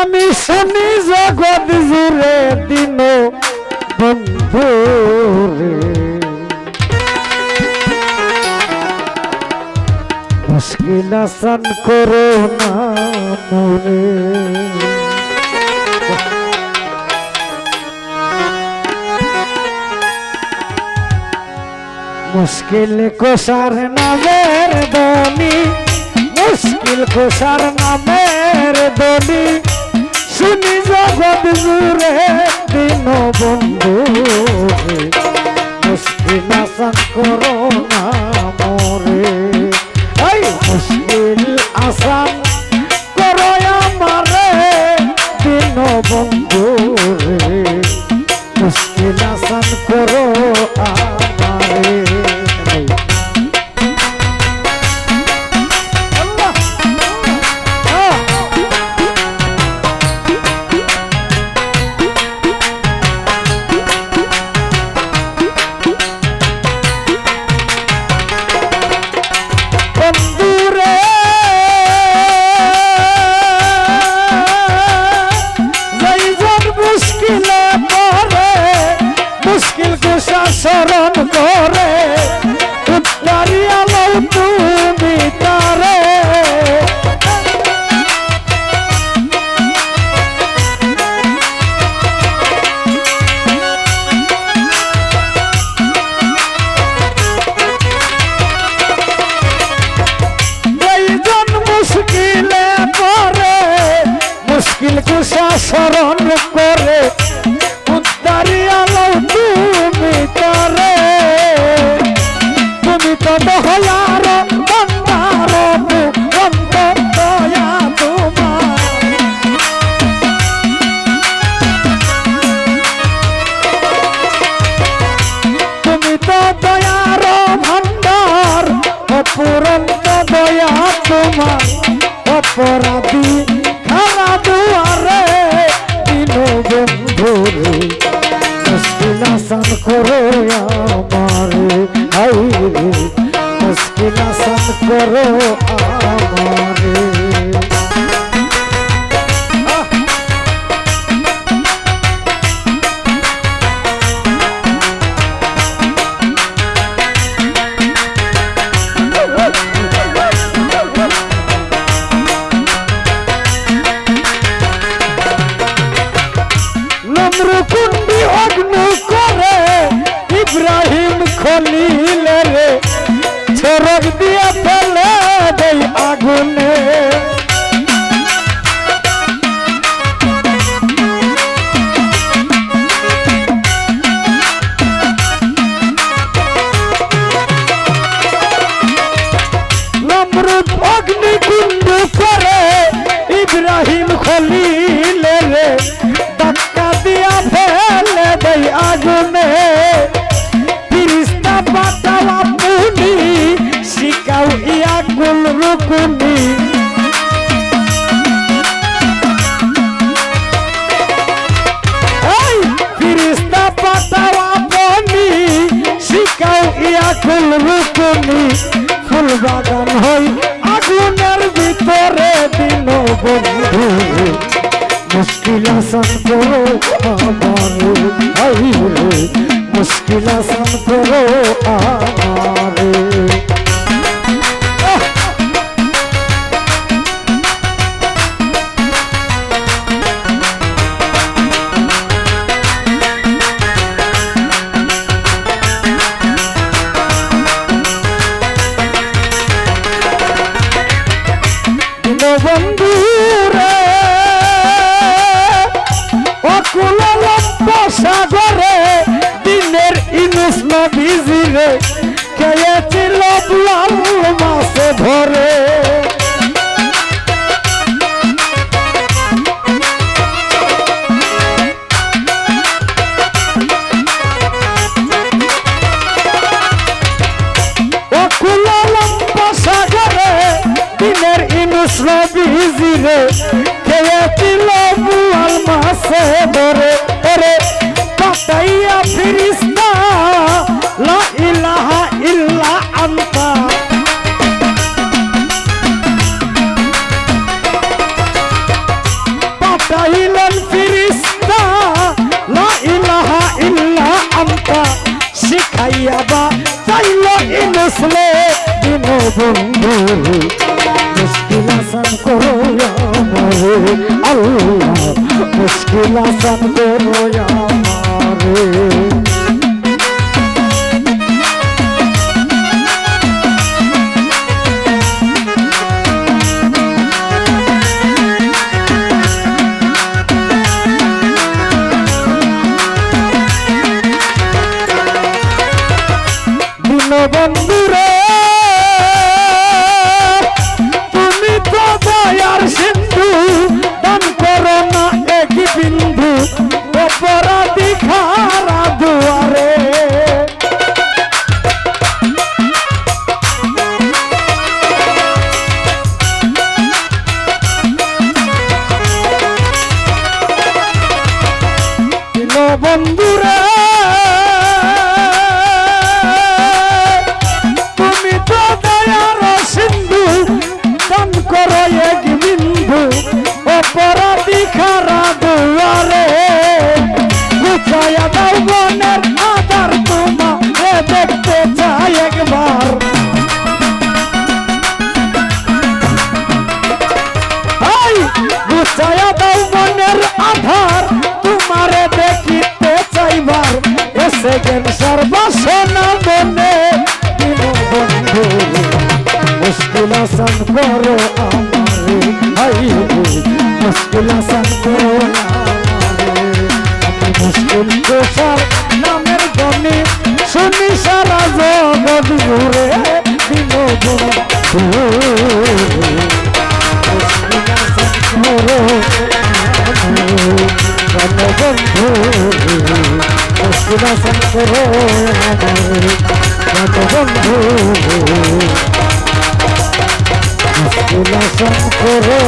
আমি শুনি জগৎ জুড়ে দিন বন্ধু মুশকিল আসান করো না মুশকিল কোষার নামের দনি মুশকিল কোষার নামের দনি শুনি জগৎ জুড়ে দিন বন্ধু রে। মুশকিল socorro. করো করে ইব্রাহিম খলিল রে, ধাক্কা দিয়া ফেলে দেই আগুনে। ফিরিস্তা পাতাও আপনি ইয়া গুল রুকুনি। কুল রুকুনি। ফুল বাগান হই আগুনের ভিতরে দিল বন্ধু মুশকিল আসান করো মুশকিল আসান করো আমারে বন্ধু রে অকুল সাগরে দিনের ইনুস নবীজি খেয়েছিল মাসে ধরে বন্ধু মুশকিল আসান করো আমারে আল্লাহ মুশকিল আসান করো আমারে দয়ার সিন্ধু, দান করো এক বিন্দু, অপরাধী খারা দুয়ারে গুছায়া দাও বনের আদার তোমাকে দেখতে চাই একবার। গুছায়া দাও মনের আধার তোমারে দেখিতে চাইবার। এসে গেল সর্বসনা মনে মুশকিল আসান করো আমারে। হাই মুশকিল আসান করো আমি মুশকিল দোষার নামের গনি শুনি সারা জগৎ ঘুরে দিন বন্ধু বন্ধু মুশকিলাসন করো বন্ধু উল্লাসম করো